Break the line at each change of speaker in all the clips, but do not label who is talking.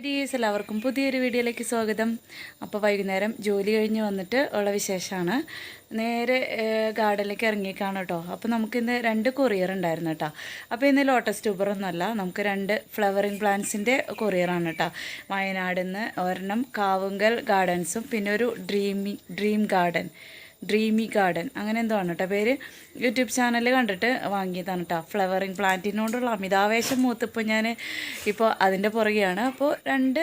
ഹരീസ് എല്ലാവർക്കും പുതിയൊരു വീഡിയോയിലേക്ക് സ്വാഗതം. അപ്പോൾ വൈകുന്നേരം ജോലി കഴിഞ്ഞ് വന്നിട്ട് ഉള്ള വിശേഷമാണ് നേരെ ഗാർഡനിലേക്ക് ഇറങ്ങിയേക്കാണ് കേട്ടോ. അപ്പോൾ നമുക്കിന്ന് രണ്ട് കൊറിയർ ഉണ്ടായിരുന്നു കേട്ടോ. അപ്പോൾ ഇന്ന് ലോട്ടസ് ട്യൂബറൊന്നുമല്ല നമുക്ക് രണ്ട് ഫ്ലവറിങ് പ്ലാന്റ്സിന്റെ കൊറിയറാണ് കേട്ടോ. വയനാട് നിന്ന് ഒരെണ്ണം കാവുങ്കൽ ഗാർഡൻസും പിന്നെ ഒരു dreamy dream garden. Dreamy garden അങ്ങനെ എന്തോ ആണ് കേട്ടോ പേര്. യൂട്യൂബ് ചാനൽ കണ്ടിട്ട് വാങ്ങിയതാണ് കേട്ടോ ഫ്ലവറിങ് പ്ലാന്റിനോടുള്ള അമിതാവേശം മൂത്തിപ്പോൾ ഞാൻ ഇപ്പോൾ അതിന്റെ പുറകെയാണ്. അപ്പോൾ രണ്ട്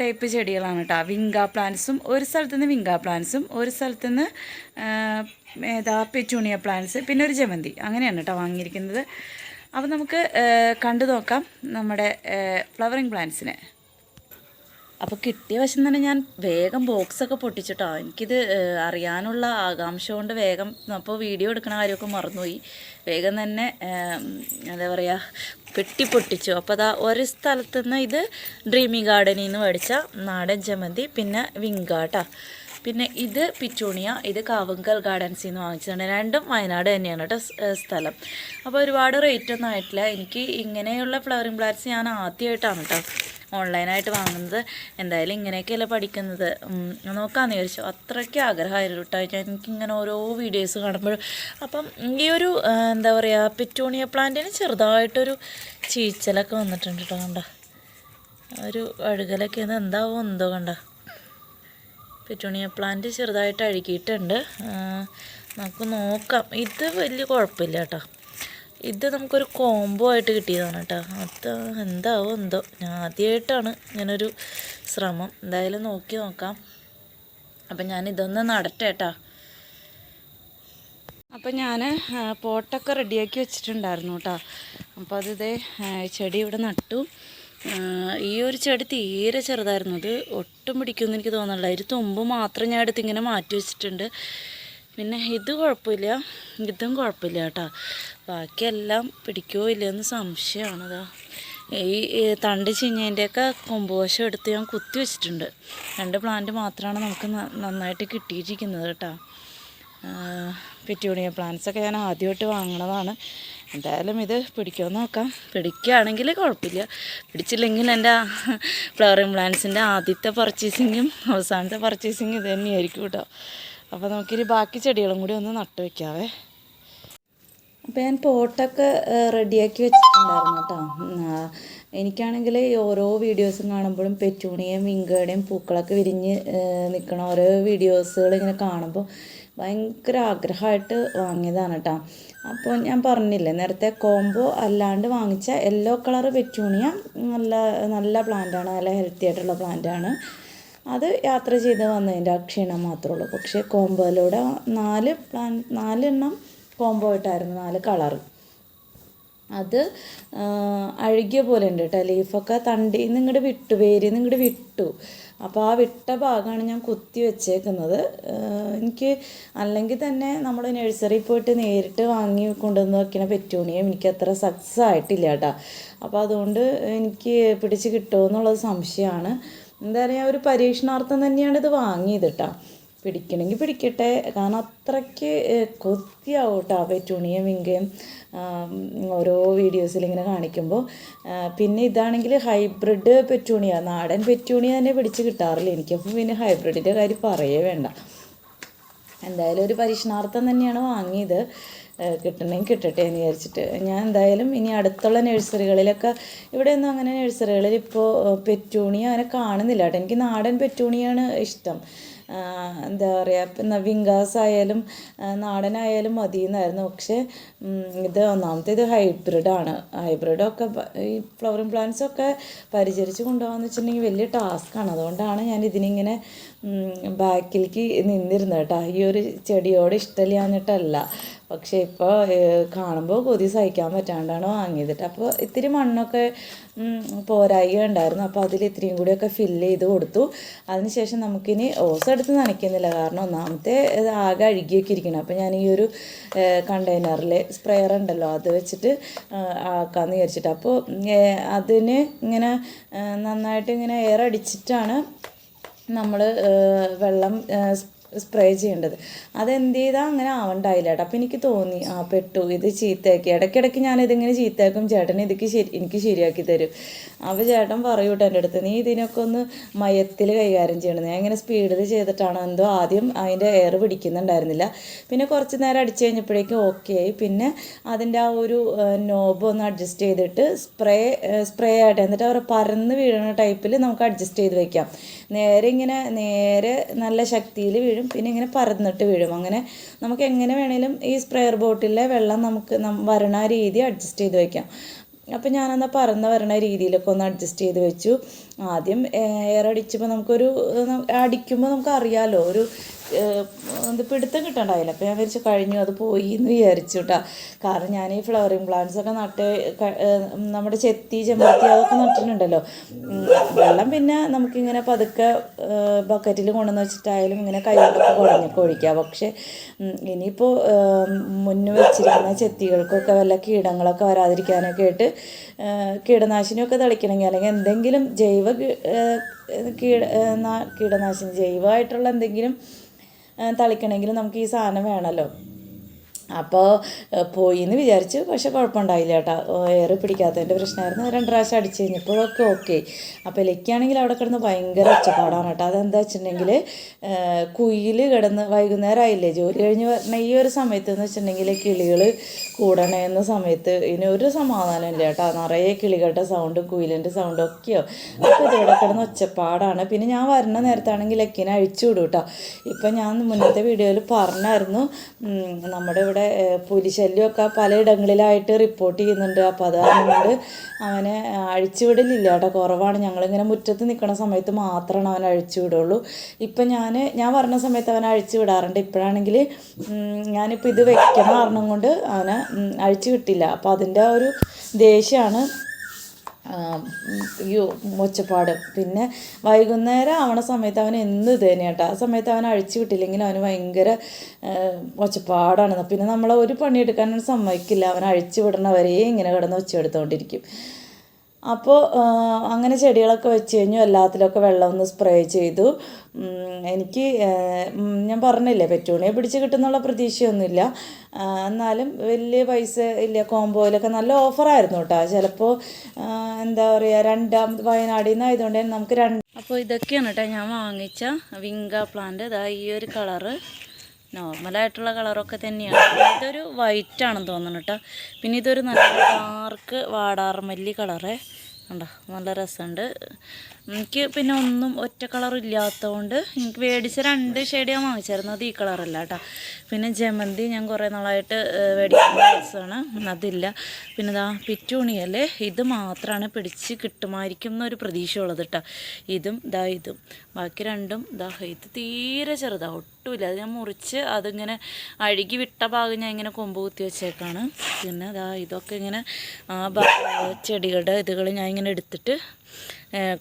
ടൈപ്പ് ചെടികളാണ് കേട്ടോ വിങ്ക പ്ലാന്റ്സും ഒരു സ്ഥലത്തു നിന്ന് വിങ്ക പ്ലാന്റ്സും ഒരു സ്ഥലത്തു നിന്ന് ഏതാ പെറ്റൂണിയ പ്ലാന്റ്സ് പിന്നെ ഒരു ജമന്തി. അങ്ങനെയാണ് കേട്ടോ വാങ്ങിയിരിക്കുന്നത്. അപ്പോൾ നമുക്ക് കണ്ടു നോക്കാം നമ്മുടെ ഫ്ലവറിങ് പ്ലാന്റ്സിനെ അപ്പോൾ കിട്ടിയ വശം തന്നെ ഞാൻ വേഗം ബോക്സൊക്കെ പൊട്ടിച്ചിട്ടോ. എനിക്കിത് അറിയാനുള്ള ആകാംക്ഷ കൊണ്ട് വേഗം അപ്പോൾ വീഡിയോ എടുക്കണ കാര്യമൊക്കെ മറന്നുപോയി. വേഗം തന്നെ എന്താ പറയുക പെട്ടി പൊട്ടിച്ചു. അപ്പോൾ അതാ ഒരു സ്ഥലത്തു നിന്ന് ഇത് ഡ്രീമി ഗാർഡനിൽ നിന്ന് മേടിച്ച നാടൻ ജമന്തി പിന്നെ വിങ്കാട്ടാ പിന്നെ ഇത് പിറ്റൂണിയ ഇത് കാവുങ്കൽ ഗാർഡൻസിൽ നിന്ന് വാങ്ങിച്ചതാണ്. രണ്ടും വയനാട് തന്നെയാണ് കേട്ടോ സ്ഥലം. അപ്പോൾ ഒരുപാട് റേറ്റ് ഒന്നും ആയിട്ടില്ല. എനിക്ക് ഇങ്ങനെയുള്ള ഫ്ലവറിംഗ് പ്ലാന്റ്സ് ഞാൻ ആദ്യമായിട്ടാണ് കേട്ടോ ഓൺലൈനായിട്ട് വാങ്ങുന്നത്. എന്തായാലും ഇങ്ങനെയൊക്കെയല്ലേ പഠിക്കുന്നത്. നോക്കാമെന്ന് വിചാരിച്ചു. അത്രയ്ക്ക് ആഗ്രഹമായിരുന്നു കേട്ടോ. എനിക്കിങ്ങനെ ഓരോ വീഡിയോസ് കാണുമ്പോഴും. അപ്പം ഈ ഒരു എന്താ പറയുക പെറ്റൂണിയ പ്ലാന്റിന് ചെറുതായിട്ടൊരു ചീച്ചലൊക്കെ വന്നിട്ടുണ്ട് കേട്ടോ കണ്ട. ഒരു അഴുകലൊക്കെ ഒന്ന് എന്താവോ എന്തോ കണ്ട. പെറ്റൂണിയ പ്ലാന്റ് ചെറുതായിട്ട് അഴുകിയിട്ടുണ്ട്. നമുക്ക് നോക്കാം. ഇത് വലിയ കുഴപ്പമില്ല കേട്ടോ. ഇത് നമുക്കൊരു കോംബോ ആയിട്ട് കിട്ടിയതാണ് കേട്ടോ. അത് എന്താവോ എന്തോ. ഞാൻ ആദ്യമായിട്ടാണ് ഇങ്ങനൊരു ശ്രമം. എന്തായാലും നോക്കി നോക്കാം. അപ്പം ഞാൻ ഇതൊന്ന് നടട്ടെ കേട്ടോ. അപ്പം ഞാൻ പോട്ടൊക്കെ റെഡിയാക്കി വെച്ചിട്ടുണ്ടായിരുന്നു കേട്ടോ. അപ്പോൾ അത് ഇതേ ചെടി ഇവിടെ നട്ടു. ഈ ഒരു ചെടി തീരെ ചെറുതായിരുന്നു. അത് ഒട്ടും പിടിക്കുമെന്ന് എനിക്ക് തോന്നുന്നില്ല. ഒരു തുമ്പ് മാത്രം ഞാൻ എടുത്ത് ഇങ്ങനെ മാറ്റി വെച്ചിട്ടുണ്ട്. പിന്നെ ഇത് കുഴപ്പമില്ല. ഇതും കുഴപ്പമില്ല കേട്ടോ. ബാക്കിയെല്ലാം പിടിക്കോ ഇല്ലയെന്ന് സംശയമാണ് അതാ ഈ തണ്ട് ചീഞ്ഞതിന്റെയൊക്കെ കൊമ്പുവശം എടുത്ത് ഞാൻ കുത്തി വെച്ചിട്ടുണ്ട്. രണ്ട് പ്ലാന്റ് മാത്രമാണ് നമുക്ക് നന്നായിട്ട് കിട്ടിയിരിക്കുന്നത് കേട്ടോ. പിറ്റൂണിയ പ്ലാന്റ്സൊക്കെ ഞാൻ ആദ്യമായിട്ട് വാങ്ങണതാണ്. എന്തായാലും ഇത് പിടിക്കുമെന്ന് നോക്കാം. പിടിക്കുകയാണെങ്കിൽ കുഴപ്പമില്ല. പിടിച്ചില്ലെങ്കിൽ എന്റെ ഫ്ലവറിങ് പ്ലാന്റ്സിന്റെ ആദ്യത്തെ പർച്ചേസിങ്ങും അവസാനത്തെ പർച്ചേസിങ്ങും ഇത് തന്നെയായിരിക്കും കേട്ടോ. അപ്പോൾ നമുക്കിനി ബാക്കി ചെടികളും കൂടി ഒന്ന് നട്ടു വയ്ക്കാവേ അപ്പോൾ ഞാൻ പോട്ടൊക്കെ റെഡിയാക്കി വെച്ചിട്ടുണ്ടായിരുന്നു കേട്ടോ. എനിക്കാണെങ്കിൽ ഓരോ വീഡിയോസും കാണുമ്പോഴും പെറ്റൂണിയും വിങ്കയുടെയും പൂക്കളൊക്കെ വിരിഞ്ഞ് നിൽക്കണ ഓരോ വീഡിയോസുകൾ ഇങ്ങനെ കാണുമ്പോൾ ഭയങ്കര ആഗ്രഹമായിട്ട് വാങ്ങിയതാണ് കേട്ടോ. അപ്പോൾ ഞാൻ പറഞ്ഞില്ലേ നേരത്തെ കോംബോ അല്ലാണ്ട് വാങ്ങിച്ച യെല്ലോ കളർ പെറ്റൂണിയ നല്ല നല്ല പ്ലാന്റാണ് നല്ല ഹെൽത്തി ആയിട്ടുള്ള പ്ലാന്റാണ് അത് യാത്ര ചെയ്ത് വന്നതിന്റെ ആ ക്ഷീണം മാത്രമേ ഉള്ളൂ പക്ഷേ കോംബോയിലൂടെ നാല് പ്ലാൻ നാലെണ്ണം കോംബോ ആയിട്ടായിരുന്നു നാല് കളറ്. അത് അഴുകിയ പോലെ ഉണ്ട് കേട്ടോ. ലീഫൊക്കെ തണ്ടിയിൽ നിന്ന് ഇങ്ങോട്ട് വിട്ടു വേരി നിന്ന് ഇങ്ങോട്ട് വിട്ടു. അപ്പോൾ ആ വിട്ട ഭാഗമാണ് ഞാൻ കുത്തി വെച്ചേക്കുന്നത്. എനിക്ക് അല്ലെങ്കിൽ തന്നെ നമ്മൾ നഴ്സറി പോയിട്ട് നേരിട്ട് വാങ്ങി കൊണ്ടുവന്ന് വെക്കണ പെറ്റൂണിയും എനിക്ക് അത്ര സക്സസ് ആയിട്ടില്ല കേട്ടോ. അപ്പോൾ അതുകൊണ്ട് എനിക്ക് പിടിച്ച് കിട്ടുമോ എന്നുള്ളത് സംശയമാണ്. എന്താ പറയുക ഒരു പരീക്ഷണാർത്ഥം തന്നെയാണ് ഇത് വാങ്ങിയത് കേട്ടോ പിടിക്കണമെങ്കിൽ പിടിക്കട്ടെ. കാരണം അത്രയ്ക്ക് കൊത്തിയാവും കേട്ടോ പെറ്റൂണിയും വിങ്കയും ഓരോ വീഡിയോസിൽ ഇങ്ങനെ കാണിക്കുമ്പോൾ പിന്നെ ഇതാണെങ്കിൽ ഹൈബ്രിഡ് പെറ്റൂണിയ. നാടൻ പെറ്റൂണിയ തന്നെ പിടിച്ച് കിട്ടാറില്ല. എനിക്കപ്പോൾ പിന്നെ ഹൈബ്രിഡിന്റെ കാര്യം പറയേ വേണ്ട. എന്തായാലും ഒരു പരീക്ഷണാർത്ഥം തന്നെയാണ് വാങ്ങിയത്. കിട്ടണമെങ്കിൽ കിട്ടട്ടെ എന്ന് വിചാരിച്ചിട്ട്. ഞാൻ എന്തായാലും ഇനി അടുത്തുള്ള നഴ്സറികളിലൊക്കെ ഇവിടെയൊന്നും അങ്ങനെ നഴ്സറികളിൽ ഇപ്പോൾ പെറ്റൂണിയ അങ്ങനെ കാണുന്നില്ല കേട്ടോ. എനിക്ക് നാടൻ പെറ്റൂണിയാണ് ഇഷ്ടം. എന്താ പറയുക ഇപ്പം വിങ്കാസ് ആയാലും നാടനായാലും മതി എന്നായിരുന്നു പക്ഷേ ഇത് ഒന്നാമത്തെ ഇത് ഹൈബ്രിഡാണ്. ഹൈബ്രിഡൊക്കെ ഈ ഫ്ലവറിങ് പ്ലാന്റ്സൊക്കെ പരിചരിച്ച് കൊണ്ടുപോകാന്ന് വെച്ചിട്ടുണ്ടെങ്കിൽ വലിയ ടാസ്ക്കാണ്. അതുകൊണ്ടാണ് ഞാൻ ഇതിനിങ്ങനെ ബാക്കിലേക്ക് നിന്നിരുന്നത് കേട്ടോ. ഈ ഒരു ചെടിയോട് ഇഷ്ടമില്ലാഞ്ഞിട്ടല്ല പക്ഷേ ഇപ്പോൾ കാണുമ്പോൾ കൊതി സഹിക്കാൻ പറ്റാണ്ടാണ് വാങ്ങിയതിട്ട് അപ്പോൾ ഇത്തിരി മണ്ണൊക്കെ പോരായി ഉണ്ടായിരുന്നു. അപ്പോൾ അതിൽ ഇത്രയും കൂടിയൊക്കെ ഫില്ല് ചെയ്ത് കൊടുത്തു. അതിനുശേഷം നമുക്കിനി ഓസ് എടുത്ത് നനയ്ക്കുന്നില്ല. കാരണം ഒന്നാമത്തെ ആകെ അഴുകിയൊക്കെ ഇരിക്കണം. അപ്പോൾ ഞാൻ ഈ ഒരു കണ്ടെയ്നറിൽ സ്പ്രെയർ ഉണ്ടല്ലോ അത് വെച്ചിട്ട് ആക്കാമെന്ന് വിചാരിച്ചിട്ട്. അപ്പോൾ അതിന് ഇങ്ങനെ നന്നായിട്ട് ഇങ്ങനെ എയർ അടിച്ചിട്ടാണ് നമ്മൾ വെള്ളം സ്പ്രേ ചെയ്യേണ്ടത്. അതെന്ത് ചെയ്താൽ അങ്ങനെ ആവണ്ടായില്ല കേട്ടോ അപ്പോൾ എനിക്ക് തോന്നി ആ പെട്ടു ഇത് ചീത്തയാക്കി. ഇടയ്ക്കിടയ്ക്ക് ഞാനിതിങ്ങനെ ചീത്തയാക്കും ചേട്ടൻ ഇതൊക്കെ ശരി എനിക്ക് ശരിയാക്കി തരും. അപ്പോൾ ചേട്ടൻ പറയൂ കേട്ടോ എന്റെ അടുത്ത് നീ ഇതിനൊക്കെ ഒന്ന് മയത്തിൽ കൈകാര്യം ചെയ്യണം. ഞാൻ ഇങ്ങനെ സ്പീഡിൽ ചെയ്തിട്ടാണ് എന്തോ ആദ്യം അതിന്റെ എയർ പിടിക്കുന്നുണ്ടായിരുന്നില്ല. പിന്നെ കുറച്ച് നേരം അടിച്ചു കഴിഞ്ഞപ്പോഴേക്കും ഓക്കെ ആയി. പിന്നെ അതിന്റെ ആ ഒരു നോബ് ഒന്ന് അഡ്ജസ്റ്റ് ചെയ്തിട്ട് സ്പ്രേ സ്പ്രേ ആയിട്ട് എന്നിട്ട് അവർ പരന്ന് വീഴുന്ന ടൈപ്പിൽ നമുക്ക് അഡ്ജസ്റ്റ് ചെയ്ത് വെക്കാം. നേരെ ഇങ്ങനെ നേരെ നല്ല ശക്തിയിൽ വീഴും. പിന്നെ ഇങ്ങനെ പറന്നിട്ട് വീഴും. അങ്ങനെ നമുക്ക് എങ്ങനെ വേണേലും ഈ സ്പ്രെയർ ബോട്ടിലെ വെള്ളം നമുക്ക് വരണ രീതി അഡ്ജസ്റ്റ് ചെയ്ത് വെക്കാം. അപ്പം ഞാനെന്നാൽ പറന്ന് വരണ രീതിയിലൊക്കെ ഒന്ന് അഡ്ജസ്റ്റ് ചെയ്ത് വെച്ചു. ആദ്യം എയർ അടിച്ചപ്പോൾ നമുക്കൊരു അടിക്കുമ്പോൾ നമുക്ക് അറിയാമല്ലോ ഒരു എന്ത് പിടുത്തം കിട്ടണ്ടായില്ല. അപ്പോൾ ഞാൻ വിചാരിച്ചു കഴിഞ്ഞു അത് പോയി എന്ന് വിചാരിച്ചു കേട്ടോ കാരണം ഞാൻ ഈ ഫ്ലവറിങ് പ്ലാന്റ്സ് ഒക്കെ നട്ട് നമ്മുടെ ചെത്തി ചെമ്പത്തി അതൊക്കെ നട്ടിട്ടുണ്ടല്ലോ. വെള്ളം പിന്നെ നമുക്കിങ്ങനെ പതുക്കെ ബക്കറ്റിൽ കൊണ്ടുവന്ന് വെച്ചിട്ടായാലും ഇങ്ങനെ കൈകൊണ്ടൊക്കെ കുഴഞ്ഞ് കൊഴിക്കാം. പക്ഷേ ഇനിയിപ്പോൾ മുന്ന് വെച്ചിരിക്കുന്ന ചെത്തികൾക്കൊക്കെ വല്ല കീടങ്ങളൊക്കെ വരാതിരിക്കാനൊക്കെ ആയിട്ട് കീടനാശിനിയൊക്കെ തളിക്കണമെങ്കിൽ അല്ലെങ്കിൽ എന്തെങ്കിലും ജൈവ കീ- കീട കീടനാശിനി ജൈവമായിട്ടുള്ള എന്തെങ്കിലും തളിക്കണമെങ്കിൽ നമുക്ക് ഈ സാധനം വേണമല്ലോ അപ്പോൾ പോയി എന്ന് വിചാരിച്ചു പക്ഷെ കുഴപ്പമുണ്ടായില്ല കേട്ടോ. എയർ പിടിക്കാത്തതിന്റെ പ്രശ്നമായിരുന്നു. രണ്ട് പ്രാവശ്യം അടിച്ച് കഴിഞ്ഞപ്പോഴൊക്കെ ഓക്കെ. അപ്പോൾ ഇലയ്ക്കാണെങ്കിൽ അവിടെ കിടന്ന് ഭയങ്കര ഒച്ചപ്പാടാണ് കേട്ടോ. അതെന്താ വെച്ചിട്ടുണ്ടെങ്കിൽ കുയിൽ കിടന്ന് വൈകുന്നേരം ആയില്ലേ ജോലി കഴിഞ്ഞ് പറഞ്ഞാൽ ഈ ഒരു സമയത്ത് എന്ന് വെച്ചിട്ടുണ്ടെങ്കിൽ കിളികൾ കൂടണേന്ന സമയത്ത് ഇനി ഒരു സമാധാനം ഇല്ല കേട്ടോ. നിറയെ കിളികളുടെ സൗണ്ടും കുയിലിന്റെ സൗണ്ടും ഒക്കെയോ. അപ്പോൾ ഇതിവിടെ കിടന്ന് ഒച്ചപ്പാടാണ്. പിന്നെ ഞാൻ വരുന്ന നേരത്താണെങ്കിൽ ലക്കിനെ അഴിച്ചു വിടും കേട്ടോ. ഇപ്പം ഞാൻ മുന്നത്തെ വീഡിയോയിൽ പറഞ്ഞായിരുന്നു നമ്മുടെ ഇവിടെ പുലിശല്യമൊക്കെ പലയിടങ്ങളിലായിട്ട് റിപ്പോർട്ട് ചെയ്യുന്നുണ്ട്. അപ്പോൾ അത് കാരണം കൊണ്ട് അവനെ അഴിച്ചുവിടലില്ല കേട്ടോ. കുറവാണ്. ഞങ്ങളിങ്ങനെ മുറ്റത്ത് നിൽക്കുന്ന സമയത്ത് മാത്രമാണ് അവൻ അഴിച്ചു വിടുള്ളൂ. ഇപ്പം ഞാൻ ഞാൻ പറഞ്ഞ സമയത്ത് അവനെ അഴിച്ചു വിടാറുണ്ട്. ഇപ്പോഴാണെങ്കിൽ ഞാനിപ്പോൾ ഇത് വെക്കണ കാരണം കൊണ്ട് അവനെ അഴിച്ചു കിട്ടില്ല അപ്പോൾ അതിന്റെ ഒരു ദേഷ്യമാണ് അയ്യോ ഒച്ചപ്പാട്. പിന്നെ വൈകുന്നേരം ആവണ സമയത്ത് അവൻ എന്ത് ഇത് തന്നെയാട്ടോ ആ സമയത്ത് അവൻ അഴിച്ചു വിട്ടില്ലെങ്കിൽ അവന് ഭയങ്കര ഒച്ചപ്പാടാണ്. പിന്നെ നമ്മളെ ഒരു പണിയെടുക്കാൻ സമ്മതിക്കില്ല. അവൻ അഴിച്ചു വിടണവരെയും ഇങ്ങനെ കിടന്ന് ഒച്ചയെടുത്തുകൊണ്ടിരിക്കും അപ്പോൾ അങ്ങനെ ചെടികളൊക്കെ വെച്ച് കഴിഞ്ഞു. എല്ലാത്തിലൊക്കെ വെള്ളം ഒന്ന് സ്പ്രേ ചെയ്തു. എനിക്ക് ഞാൻ പറഞ്ഞില്ലേ പെറ്റൂണിയെ പിടിച്ച് കിട്ടുന്നുള്ള പ്രതീക്ഷയൊന്നുമില്ല. എന്നാലും വലിയ പൈസ ഇല്ല കോംബോയിലൊക്കെ നല്ല ഓഫറായിരുന്നു കേട്ടോ. ചിലപ്പോൾ എന്താ പറയുക രണ്ടാമത് വയനാടിൽ നിന്നായതുകൊണ്ട് തന്നെ നമുക്ക് രണ്ട് അപ്പോൾ ഇതൊക്കെയാണ് കേട്ടോ ഞാൻ വാങ്ങിച്ച വിങ്ക പ്ലാന്റ് അതാ ഈ ഒരു കളറ് നോർമലായിട്ടുള്ള കളറൊക്കെ തന്നെയാണ്. ഇതൊരു വൈറ്റ് ആണെന്ന് തോന്നുന്നു കേട്ടോ പിന്നെ ഇതൊരു നല്ല ഡാർക്ക് വാടാർമല്ലി കളറേ. ഉണ്ടോ നല്ല രസമുണ്ട്. എനിക്ക് പിന്നെ ഒന്നും ഒറ്റ കളർ ഇല്ലാത്തതുകൊണ്ട് എനിക്ക് മേടിച്ച രണ്ട് ഷെയ്ഡ് ഞാൻ ഈ കളറല്ല കേട്ടോ. പിന്നെ ജമന്തി ഞാൻ കുറേ നാളായിട്ട് മേടിക്കുന്ന ഡ്രസ്സാണ് അതില്ല. പിന്നെ ഇതാ പിറ്റൂണിയല്ലേ? ഇത് മാത്രമാണ് പിടിച്ച് കിട്ടുമായിരിക്കും എന്നൊരു പ്രതീക്ഷ ഉള്ളത് കേട്ടോ. ഇതും ഇതാ ഇതും. ബാക്കി രണ്ടും ഇതാ ഇത് തീരെ ചെറുതാണ് ഒട്ടുമില്ല. അത് ഞാൻ മുറിച്ച് അതിങ്ങനെ അഴുകി വിട്ട ഭാഗം ഞാൻ ഇങ്ങനെ കൊമ്പ് കുത്തി വെച്ചേക്കാണ്. പിന്നെ ഇതാ ഇതൊക്കെ ഇങ്ങനെ ആ ചെടികളുടെ ഇതുകൾ ഞാൻ ഇങ്ങനെ എടുത്തിട്ട്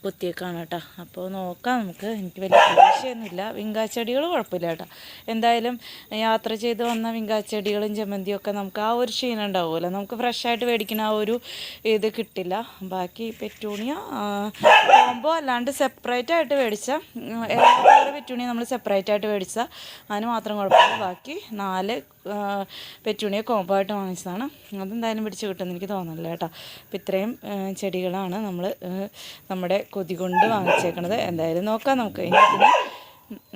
കുത്തിയേക്കാണ് കേട്ടോ. അപ്പോൾ നോക്കാം നമുക്ക്. എനിക്ക് വലിയ പ്രതീക്ഷയൊന്നുമില്ല. വിങ്കാച്ചെടികൾ കുഴപ്പമില്ല കേട്ടോ. എന്തായാലും യാത്ര ചെയ്ത് വന്ന വിങ്കാച്ചെടികളും ജമന്തിയും ഒക്കെ നമുക്ക് ആ ഒരു ക്ഷീണം ഉണ്ടാവുമല്ലോ. നമുക്ക് ഫ്രഷായിട്ട് മേടിക്കുന്ന ആ ഒരു ഇത് കിട്ടില്ല. ബാക്കി പെറ്റൂണിയ കോമ്പോ അല്ലാണ്ട് സെപ്പറേറ്റ് ആയിട്ട് മേടിച്ച എല്ലാ പെറ്റൂണിയ നമ്മൾ സെപ്പറേറ്റ് ആയിട്ട് മേടിച്ച. അതിന് മാത്രം കുഴപ്പമില്ല. ബാക്കി നാല് പെറ്റൂണിയ കോമ്പായിട്ട് വാങ്ങിച്ചതാണ്. അതെന്തായാലും പിടിച്ച് കിട്ടുമെന്ന് എനിക്ക് തോന്നുന്നില്ല കേട്ടോ. അപ്പം ഇത്രയും ചെടികളാണ് നമ്മൾ നമ്മുടെ കൊതി കൊണ്ട് വാങ്ങിച്ചേക്കണത്. എന്തായാലും നോക്കാം നമുക്ക്.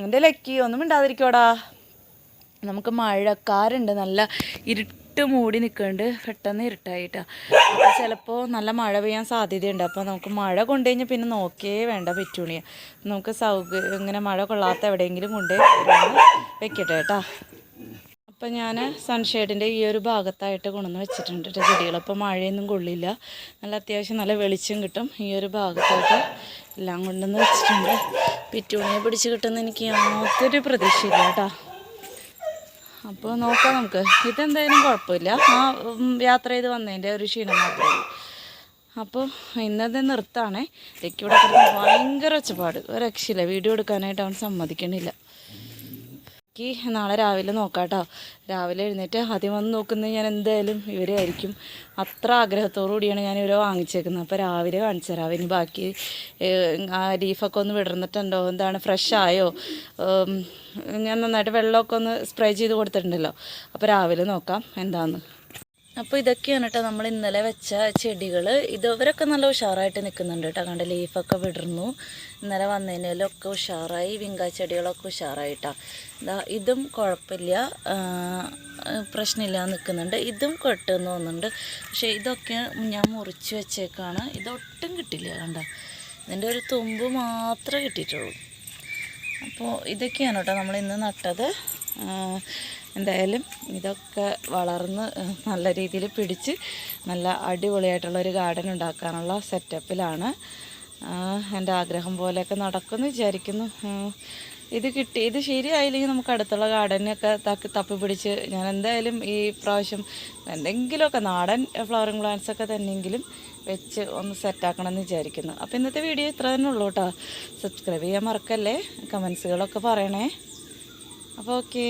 എന്റെ ലക്കി ഒന്നും ഇണ്ടാതിരിക്കോടാ നമുക്ക് മഴക്കാരുണ്ട് നല്ല ഇരുട്ട് മൂടി നിൽക്കുന്നുണ്ട് പെട്ടെന്ന് ഇരുട്ടായിട്ടാണ് അപ്പോൾ ചിലപ്പോൾ നല്ല മഴ പെയ്യാൻ സാധ്യതയുണ്ട്. അപ്പോൾ നമുക്ക് മഴ കൊണ്ടുകഴിഞ്ഞാൽ പിന്നെ നോക്കിയേ വേണ്ട പെറ്റൂണിയ. നമുക്ക് സൗകര്യം ഇങ്ങനെ മഴ കൊള്ളാത്ത എവിടെയെങ്കിലും കൊണ്ടുപോയി വെക്കട്ടെ കേട്ടോ. അപ്പം ഞാൻ സൺഷെയ്ഡിന്റെ ഈ ഒരു ഭാഗത്തായിട്ട് കൊണ്ടുവന്ന് വെച്ചിട്ടുണ്ട് ചെടികൾ അപ്പോൾ മഴയൊന്നും കൊള്ളില്ല. നല്ല അത്യാവശ്യം നല്ല വെളിച്ചം കിട്ടും ഈ ഒരു ഭാഗത്തായിട്ട് എല്ലാം കൊണ്ടുവന്ന് വെച്ചിട്ടുണ്ട്. പിറ്റൂണിയെ പിടിച്ച് കിട്ടുന്ന എനിക്ക് യാതൊരു പ്രതീക്ഷയില്ല കേട്ടോ അപ്പോൾ നോക്കാം നമുക്ക്. ഇതെന്തായാലും കുഴപ്പമില്ല. ആ യാത്ര ചെയ്ത് വന്നതിന്റെ ഒരു ക്ഷീണം മാത്രമേ അപ്പോൾ ഇന്നത്തെ നിർത്താണേ. ഇതൊക്കെ ഇവിടെ ഭയങ്കര ഒച്ചപ്പാട്. ഒരു രക്ഷയില്ല വീഡിയോ എടുക്കാനായിട്ട് അവൻ സമ്മതിക്കണില്ല. ബാക്കി നാളെ രാവിലെ നോക്കാട്ടോ. കേട്ടോ രാവിലെ എഴുന്നേറ്റ് ആദ്യം വന്ന് നോക്കുന്നത് ഞാൻ എന്തായാലും ഇവരെ ആയിരിക്കും. അത്ര ആഗ്രഹത്തോടു കൂടിയാണ് ഞാൻ ഇവരെ വാങ്ങിച്ചേക്കുന്നത്. അപ്പോൾ രാവിലെ കാണിച്ചു തരാം. ഇനി ബാക്കി ആ ലീഫൊക്കെ ഒന്ന് വിടർന്നിട്ടുണ്ടോ? എന്താണ് ഫ്രഷ് ആയോ? ഞാൻ നന്നായിട്ട് വെള്ളമൊക്കെ ഒന്ന് സ്പ്രേ ചെയ്ത് കൊടുത്തിട്ടുണ്ടല്ലോ. അപ്പോൾ രാവിലെ നോക്കാം എന്താന്ന്. അപ്പോൾ ഇതൊക്കെയാണ് കേട്ടോ നമ്മൾ ഇന്നലെ വെച്ച ചെടികൾ ഇതവരൊക്കെ നല്ല ഉഷാറായിട്ട് നിൽക്കുന്നുണ്ട് കേട്ടോ കണ്ട ലീഫൊക്കെ വിടർന്നു. ഇന്നലെ വന്നതിനൊക്കെ ഉഷാറായി വിങ്കാ ചെടികളൊക്കെ ഉഷാറായിട്ടാണ് ഇതാ ഇതും കുഴപ്പമില്ല. പ്രശ്നമില്ലാതെ പ്രശ്നമില്ല നിൽക്കുന്നുണ്ട് ഇതും കൊട്ടെന്ന് തോന്നുന്നുണ്ട്. പക്ഷേ ഇതൊക്കെ ഞാൻ മുറിച്ച് വെച്ചേക്കാണ്. ഇതൊട്ടും കിട്ടില്ല കണ്ട. ഇതിന്റെ ഒരു തുമ്പ് മാത്രമേ കിട്ടിയിട്ടുള്ളൂ. അപ്പോൾ ഇതൊക്കെയാണ് കേട്ടോ നമ്മൾ ഇന്ന് നട്ടത്. എന്തായാലും ഇതൊക്കെ വളർന്ന് നല്ല രീതിയിൽ പിടിച്ച് നല്ല അടിപൊളിയായിട്ടുള്ളൊരു ഗാർഡൻ ഉണ്ടാക്കാനുള്ള സെറ്റപ്പിലാണ് എന്റെ ആഗ്രഹം പോലെയൊക്കെ നടക്കുമെന്ന് വിചാരിക്കുന്നു. ഇത് കിട്ടി ഇത് ശരിയായില്ലെങ്കിൽ നമുക്ക് അടുത്തുള്ള ഗാർഡനൊക്കെ തക്കി തപ്പി പിടിച്ച് ഞാൻ എന്തായാലും ഈ പ്രാവശ്യം എന്തെങ്കിലുമൊക്കെ നാടൻ ഫ്ലവറിങ് പ്ലാന്റ്സ് ഒക്കെ തന്നെയെങ്കിലും വെച്ച് ഒന്ന് സെറ്റാക്കണം എന്ന് വിചാരിക്കുന്നു. അപ്പോൾ ഇന്നത്തെ വീഡിയോ ഇത്ര തന്നെ ഉള്ളൂ കേട്ടോ സബ്സ്ക്രൈബ് ചെയ്യാൻ മറക്കല്ലേ? കമൻസുകളൊക്കെ പറയണേ. അപ്പോൾ ഓക്കേ